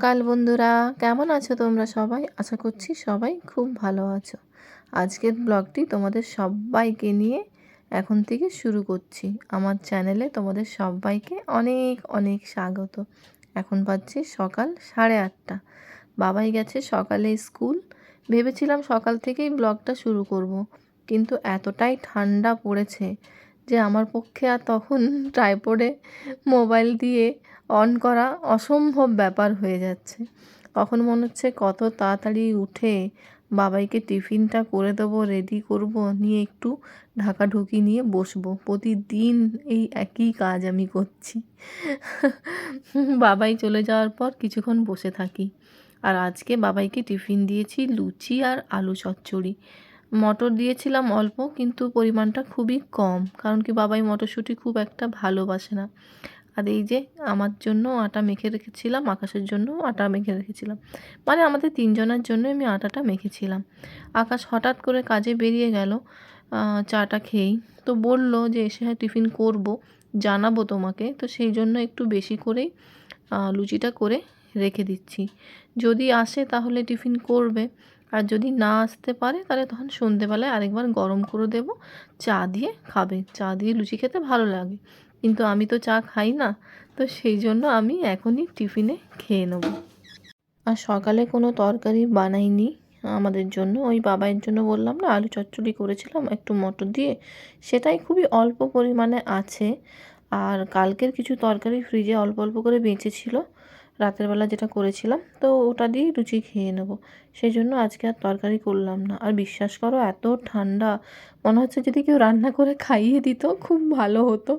সকাল বন্ধুরা, কেমন আছো তোমরা সবাই? আশা করছি সবাই খুব ভালো আছো। আজকের ব্লগটি তোমাদের সবাইকে নিয়ে এখন থেকে শুরু করছি। আমার চ্যানেলে তোমাদের সবাইকে অনেক অনেক স্বাগত। এখন পাচ্ছি সকাল সাড়ে আটটা। বাবাই গেছে সকালে স্কুল। ভেবেছিলাম সকাল থেকেই ব্লগটা শুরু করব। কিন্তু এতটাই ঠান্ডা পড়েছে যে আমার পক্ষে আর তখন ট্রাইপডে মোবাইল দিয়ে অন করা অসম্ভব ব্যাপার হয়ে যাচ্ছে। তখন মনে হচ্ছে, কত তাড়াতাড়ি উঠে বাবাইকে টিফিনটা করে দেবো রেডি করব, নিয়ে একটু ঢাকা ঢুকি নিয়ে বসবো। প্রতিদিন এই একই কাজ আমি করছি। বাবাই চলে যাওয়ার পর কিছুক্ষণ বসে থাকি। আর আজকে বাবাইকে টিফিন দিয়েছি লুচি আর আলু চচ্চড়ি। মটর দিয়েছিলাম অল্প, কিন্তু পরিমাণটা খুবই কম। কারণ কি, বাবাই মটরশুঁটি খুব একটা ভালোবাসে না। আর এই যে আমার জন্য আটা মেখে রেখেছিলাম, আকাশের জন্য আটা মেখে রেখেছিলাম। মানে আমাদের তিনজনের জন্য আমি আটাটা মেখেছিলাম। আকাশ হঠাৎ করে কাজে বেরিয়ে গেল চাটা খেয়েই। তো বলল যে এসে হ্যাঁ টিফিন করব, জানাব তোমাকে। তো সেই জন্য একটু বেশি করেই লুচিটা করে রেখে দিচ্ছি। যদি আসে তাহলে টিফিন করবে। আর যদি না আসতে পারে তাহলে তখন সন্ধেবেলায় আরেকবার গরম করে দেব, চা দিয়ে খাবে। চা দিয়ে লুচি খেতে ভালো লাগে। কিন্তু আমি তো চা খাই না, তো সেই জন্য আমি এখনই টিফিনে খেয়ে নেব। আর সকালে কোনো তরকারি বানাইনি আমাদের জন্য। ওই বাবাইয়ের জন্য বললাম না, আলু চচ্চড়ি করেছিলাম, একটু মটর দিয়ে। সেটাই খুবই অল্প পরিমাণে আছে। আর কালকের কিছু তরকারি ফ্রিজে অল্প অল্প করে বেঁচেছিল। রাতের বেলা যেটা করেছিলাম, তো ওটা দিয়েই লুচি খেয়ে নেব। সেই জন্য আজকে আর তরকারি করলাম না। আর বিশ্বাস করো, এত ঠান্ডা। মনে হচ্ছে যদি কেউ রান্না করে খাইয়ে দিত, খুব ভালো হতো।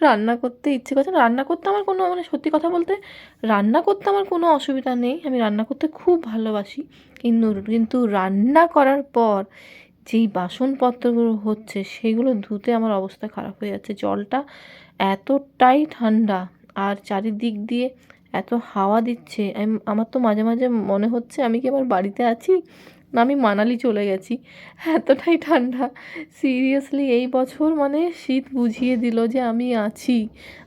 রান্না করতে ইচ্ছে করছে রান্না করতে আমার কোনো মানে সত্যি কথা বলতে, রান্না করতে আমার কোনো অসুবিধা নেই। আমি রান্না করতে খুব ভালোবাসি। কিন্তু কিন্তু রান্না করার পর যেই বাসনপত্রগুলো হচ্ছে, সেগুলো ধুতে আমার অবস্থা খারাপ হয়ে যাচ্ছে। জলটা এতটাই ঠান্ডা। আর চারিদিক দিয়ে এত হাওয়া দিচ্ছে। আমার তো মাঝে মাঝে মনে হচ্ছে আমি কি আমার বাড়িতে আছি? না, আমি মানালি চলে গেছি। এতটাই ঠান্ডা। সিরিয়াসলি এই বছর মানে শীত বুঝিয়ে দিল যে আমি আছি।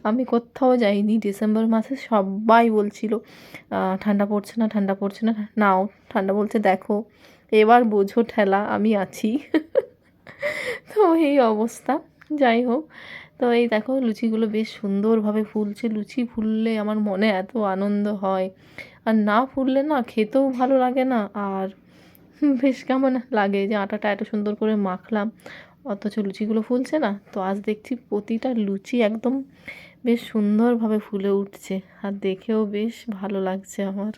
আমি কোথাও যাইনি। ডিসেম্বর মাসে সবাই বলছিল ঠান্ডা পড়ছে না, ঠান্ডা পড়ছে না। নাও, ঠান্ডা বলছে, দেখো, এবার বোঝো ঠেলা, আমি আছি। তো এই অবস্থা। যাই হোক তো এই দেখো লুচিগুলো বেশ সুন্দরভাবে ফুলছে। লুচি ফুললে আমার মনে এত আনন্দ হয়। আর না ফুললে না খেতেও ভালো লাগে না। আর বেশ কেমন লাগে যে আটাটা এত সুন্দর করে মাখলাম। অথচ লুচিগুলো ফুলছে না। তো আজ দেখছি প্রতিটা লুচি একদম বেশ সুন্দরভাবে ফুলে উঠছে। আর দেখেও বেশ ভালো লাগছে আমার।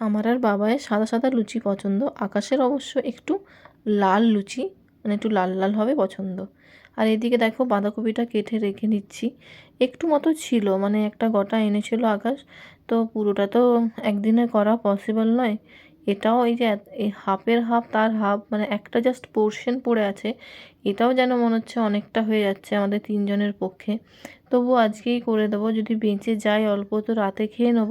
আমার আর বাবায়ের সাদা সাদা লুচি পছন্দ। আকাশের অবশ্য একটু লাল লুচি মানে একটু লাল লাল হবে পছন্দ। আর এদিকে দেখো বাঁধাকপিটা কেটে রেখে নিচ্ছি। একটু মতো ছিল মানে একটা গোটা এনেছিল আকাশ। তো পুরোটা তো একদিনে করা পসিবল নয়। এটাও এই যে এই হাফের হাফ তার হাফ মানে একটা জাস্ট পোর্শন পড়ে আছে। এটাও যেন মনে হচ্ছে অনেকটা হয়ে যাচ্ছে আমাদের তিনজনের পক্ষে। তবু আজকেই করে দেবো, যদি বেঁচে যায় অল্প তো রাতে খেয়ে নেব।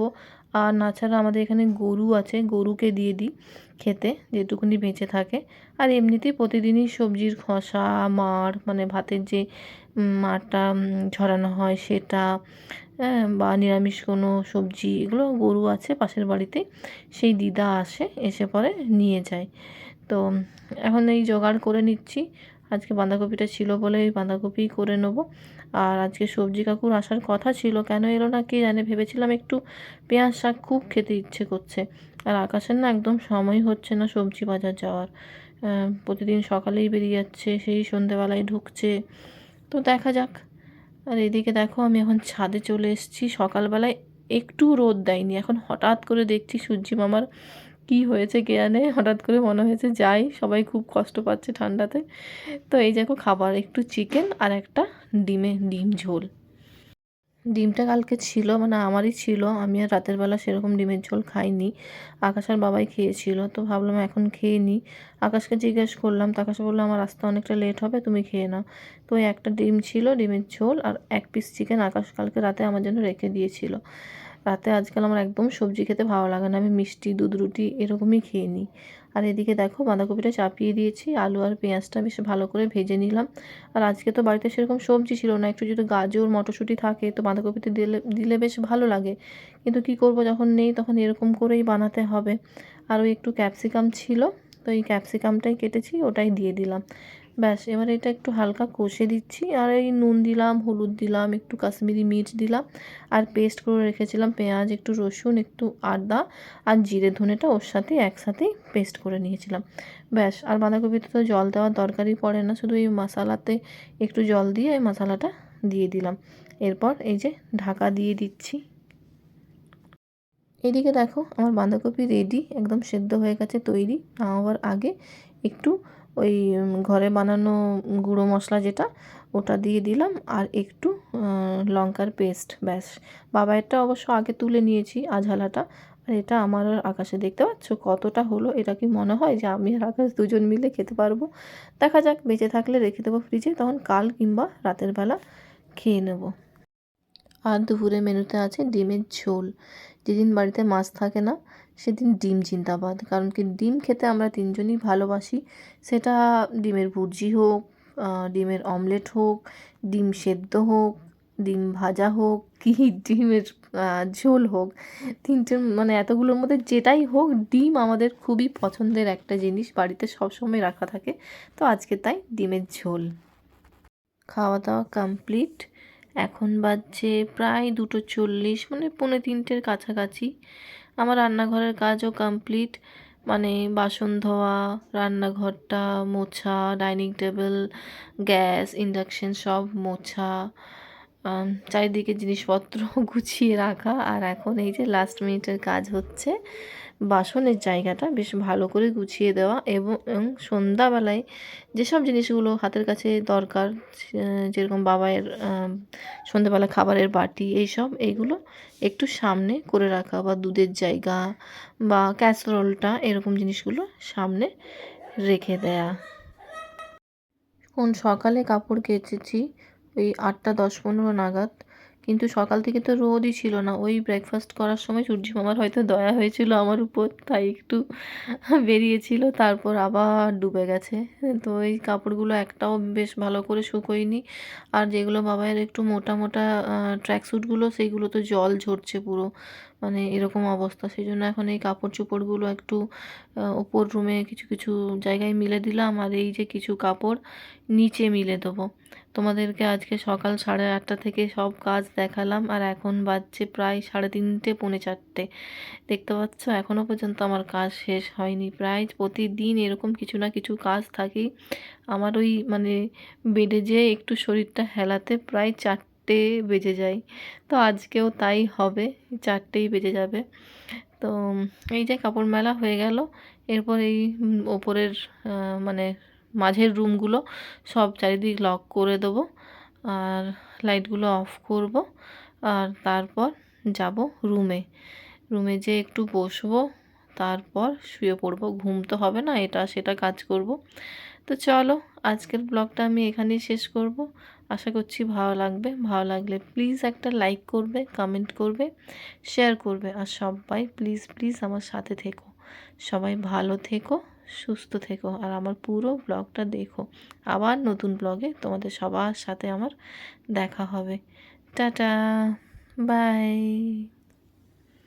আর নাছাড়া আমাদের এখানে গরু আছে, গরুকে দিয়ে দিই খেতে, যেটুকুনি বেঁচে থাকে। আর এমনিতেই প্রতিদিনই সবজির খোসা মাড় মানে ভাতের যে মাড়টা ঝরানো হয় সেটা হ্যাঁ বা নিরামিষ কোনো সবজি, এগুলো গরু আছে পাশের বাড়িতে, সেই দিদা আসে, এসে পরে নিয়ে যায়। তো, এখন এই জোগাড় করে নিচ্ছি। আজকে বাঁধাকপিটা ছিল বলে এই বাঁধাকপি করে নেব। আর আজকে সবজি কাকুর আসার কথা ছিল, কেন এলো না কে জানে, ভেবেছিলাম একটু পেঁয়াজ শাক খুব খেতে ইচ্ছে করছে। আর আকাশের না একদম সময় হচ্ছে না সবজি বাজার যাওয়ার। প্রতিদিন সকালেই বেরিয়ে যাচ্ছে, সেই সন্ধেবেলায় ঢুকছে। তো দেখা যাক। আর এদিকে দেখো, আমি এখন ছাদে চলে এসেছি। সকালবেলায় একটু রোদ দেয়নি। এখন হঠাৎ করে দেখছি সূর্যি মামার কি হয়েছে কে জানে? হঠাৎ করে মনে হয়েছে যাই, সবাই খুব কষ্ট পাচ্ছে ঠান্ডাতে। তো এই দেখো খাবার, একটু চিকেন আর একটা ডিমে, ডিম ঝোল। ডিমটা কালকে ছিল মানে আমারই ছিল। আমি আর রাতের বেলা সেরকম ডিমের ঝোল খাইনি। আকাশ আর বাবাই খেয়েছিল, তো ভাবলাম এখন খেয়ে নিই আকাশকে জিজ্ঞেস করলাম, তো আকাশ বলল, আমার আসতে অনেকটা লেট হবে, তুমি খেয়ে নাও। তো ওই একটা ডিম ছিল, ডিমের ঝোল আর এক পিস চিকেন আকাশ কালকে রাতে আমার জন্য রেখে দিয়েছিল। রাতে আজকাল আমার একদম সবজি খেতে ভালো লাগে না, আমি মিষ্টি, দুধ, রুটি এরকমই খেয়ে নিই। আর এদিকে দেখো বাঁধাকপিটা চাপিয়ে দিয়েছি, আলু আর পেঁয়াজটা বেশ ভালো করে ভেজে নিলাম। আর আজকে তো বাড়িতে সেরকম সবজি ছিল না, একটু যদি গাজর, মটরশুঁটি থাকে তো বাঁধাকপিতে দিলে দিলে বেশ ভালো লাগে। কিন্তু কি করব যখন নেই তখন এরকম করেই বানাতে হবে। আর ওই একটু ক্যাপসিকাম ছিল তো এই ক্যাপসিকামটাই কেটেছি, ওটাই দিয়ে দিলাম। ব্যাস, এবার এটা একটু হালকা কষে দিচ্ছি। আর এই নুন দিলাম, হলুদ দিলাম, একটু কাশ্মীরি মির্চ দিলাম, আর পেস্ট করে রেখেছিলাম পেঁয়াজ, একটু রসুন, একটু আদা আর জিরে ধনেটা ওর সাথে একসাথেই পেস্ট করে নিয়েছিলাম। ব্যাস, আর বাঁধাকপিতে তো জল দেওয়ার দরকারই পড়ে না, শুধু এই মশালাতে একটু জল দিয়ে এই মশালাটা দিয়ে দিলাম। এরপর এই যে ঢাকা দিয়ে দিচ্ছি। এদিকে দেখো, আমার বাঁধাকপি রেডি একদম সেদ্ধ হয়ে গেছে তৈরি। নামাবার আগে একটু ওই ঘরে বানানো গুঁড়ো মশলা যেটা, ওটা দিয়ে দিলাম আর একটু লঙ্কার পেস্ট ব্যাস। বাবাইয়েরটা অবশ্য আগে তুলে নিয়েছি আঝালাটা, আর এটা আমার আকাশে দেখতে পাচ্ছ কতটা হলো, এটা কি মনে হয় যে আমি আর আকাশ দুজন মিলে খেতে পারব? দেখা যাক, বেঁচে থাকলে রেখে দেবো ফ্রিজে তখন কাল কিংবা রাতের বেলা খেয়ে নেব। আর দুপুরে মেনুতে আছে ডিমের ঝোল। যেদিন বাড়িতে মাছ থাকে না, সেদিন ডিম জিন্দাবাদ। কারণ কি, ডিম খেতে আমরা তিনজনই ভালোবাসি। সেটা ডিমের ভুর্জি হোক ডিমের অমলেট হোক, ডিম সেদ্ধ হোক, ডিম ভাজা হোক, কি ডিমের ঝোল হোক। তিনটে মানে এতগুলোর মধ্যে যেটাই হোক, ডিম আমাদের খুবই পছন্দের একটা জিনিস। বাড়িতে সবসময় রাখা থাকে। তো আজকে তাই ডিমের ঝোল। খাওয়া দাওয়া কমপ্লিট। এখন বাজছে প্রায় দুটো চল্লিশ মানে পৌনে তিনটের কাছাকাছি। আমার রান্নাঘরের কাজও কমপ্লিট মানে বাসন ধোয়া, রান্নাঘরটা মোছা, ডাইনিং টেবিল, গ্যাস, ইন্ডাকশন সব মোছা চারিদিকে জিনিসপত্র গুছিয়ে রাখা। আর এখন এই যে লাস্ট মিনিটের কাজ হচ্ছে বাসনের জায়গাটা বেশ ভালো করে গুছিয়ে দেওয়া এবং সন্ধ্যাবেলায় যেসব জিনিসগুলো হাতের কাছে দরকার যেরকম বাবায়ের সন্ধ্যাবেলা খাবারের বাটি, এইসব এইগুলো একটু সামনে করে রাখা বা দুধের জায়গা বা ক্যাসরোলটা এরকম জিনিসগুলো সামনে রেখে দেয়া। কোন সকালে কাপড় কেচেছি, ওই আটটা দশ পনেরো নাগাদ কিন্তু সকাল থেকে তো রোদই ছিল না। ওই ব্রেকফাস্ট করার সময় সূর্য মামার হয়তো দয়া হয়েছিল আমার উপর, তাই একটু বেরিয়েছিল, তারপর আবার ডুবে গেছে। তো ওই কাপড়গুলো একটাও বেশ ভালো করে শুকোয়নি। আর যেগুলো বাবাইয়ের একটু মোটা মোটা ট্র্যাকস্যুটগুলো সেইগুলো তো জল ঝরছে পুরো। মানে এরকম অবস্থা। সেই জন্য এখন এই কাপড় চোপড়গুলো একটু ওপর রুমে কিছু কিছু জায়গায় মিলে দিলাম। আর এই যে কিছু কাপড় নিচে মিলে দেবো। তোমাদেরকে আজকে সকাল সাড়ে আটটা থেকে সব কাজ দেখালাম। আর এখন বাজছে প্রায় সাড়ে তিনটে, পৌনে চারটে। দেখতে পাচ্ছ? এখনও পর্যন্ত আমার কাজ শেষ হয়নি। প্রায় প্রতিদিন এরকম কিছু না কিছু কাজ থাকেই। আমার ওই মানে বেডে যেয়ে একটু শরীরটা হেলাতে প্রায় চারটে বেজে যায়। তো আজকেও তাই হবে, চারটেই বেজে যাবে। তো এই যে কাপড় মেলা হয়ে গেল, এরপর এই ওপরের মানে মাঝের রুমগুলো সব চারিদিক লক করে দেবো, আর লাইটগুলো অফ করব, আর তারপর যাব রুমে। রুমে যে একটু বসবো, তারপর শুয়ে পড়ব। ঘুম তো হবে না, এটা সেটা কাজ করব। তো চলো, আজকের ব্লগটা আমি এখানেই শেষ করব। আশা করছি ভালো লাগবে। ভালো লাগলে প্লিজ একটা লাইক করবে কমেন্ট করবে শেয়ার করবে। আর সবাই প্লিজ প্লিজ আমার সাথে থেকো। সবাই ভালো থেকো, সুস্থ থেকো। আর আমার পুরো ব্লগটা দেখো। আবার নতুন ব্লগে তোমাদের সবার সাথে আমার দেখা হবে। Tata bye